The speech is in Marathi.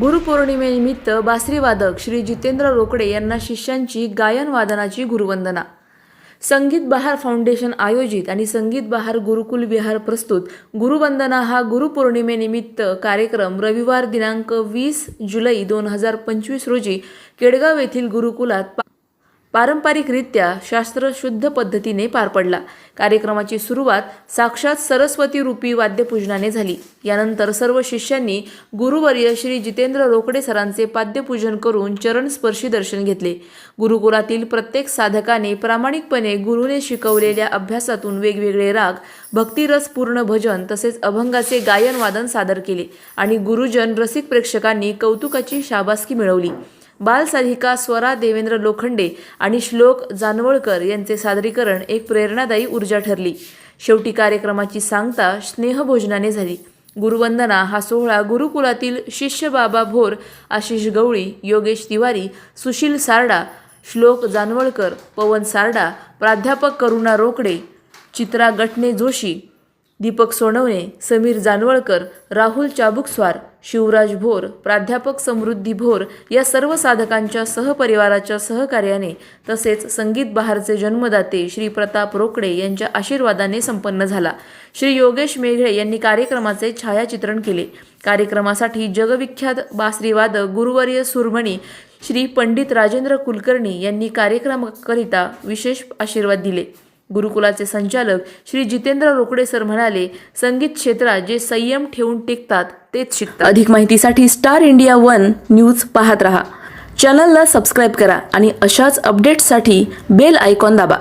गुरुपौर्णिमेनिमित्त बासरीवादक श्री जितेंद्र रोकडे यांना शिष्यांची गायन वादनाची गुरुवंदना. संगीत बहार फाउंडेशन आयोजित आणि संगीत बहार गुरुकुल विहार प्रस्तुत. गुरुवंदना हा गुरुपौर्णिमेनिमित्त कार्यक्रम रविवार दिनांक वीस जुलै दोन हजार पंचवीस रोजी केडगाव येथील गुरुकुलात पा- पारंपरिकरित्या शास्त्रशुद्ध पद्धतीने पार पडला. कार्यक्रमाची सुरुवात साक्षात सरस्वती रूपी वाद्यपूजनाने झाली. यानंतर सर्व शिष्यांनी गुरुवर्य श्री जितेंद्र रोकडे सरांचे पाद्यपूजन करून चरणस्पर्शी दर्शन घेतले. गुरुकुलातील प्रत्येक साधकाने प्रामाणिकपणे गुरुने शिकवलेल्या अभ्यासातून वेगवेगळे राग भक्तिरसपूर्ण भजन तसेच अभंगाचे गायनवादन सादर केले आणि गुरुजन रसिक प्रेक्षकांनी कौतुकाची शाबासकी मिळवली. बालसाधिका स्वरा देवेंद्र लोखंडे आणि श्लोक जानवळकर यांचे सादरीकरण एक प्रेरणादायी ऊर्जा ठरली. शेवटी कार्यक्रमाची सांगता स्नेहभोजनाने झाली. गुरुवंदना हा सोहळा गुरुकुलातील शिष्य बाबा भोर आशिष गवळी योगेश तिवारी सुशील सारडा श्लोक जानवळकर पवन सारडा प्राध्यापक करुणा रोकडे चित्रा गटणे जोशी दीपक सोनवणे समीर जानवळकर राहुल चाबुकस्वार शिवराज भोर प्राध्यापक समृद्धी भोर या सर्व साधकांच्या सहपरिवाराच्या सहकार्याने तसेच संगीत बहारचे जन्मदाते श्री प्रताप रोकडे यांच्या आशीर्वादाने संपन्न झाला. श्री योगेश मेघळे यांनी कार्यक्रमाचे छायाचित्रण केले. कार्यक्रमासाठी जगविख्यात बासरीवादक गुरुवर्य सुरमणी श्री पंडित राजेंद्र कुलकर्णी यांनी कार्यक्रमाकरिता विशेष आशीर्वाद दिले. गुरुकुलाचे संचालक श्री जितेंद्र रोकडे सर म्हणाले संगीत क्षेत्रात जे संयम ठेवून टिकतात तेच शिकतात. अधिक माहितीसाठी स्टार इंडिया वन न्यूज पाहत रहा. चॅनलला सबस्क्राईब करा आणि अशाच अपडेट्ससाठी बेल आयकॉन दाबा.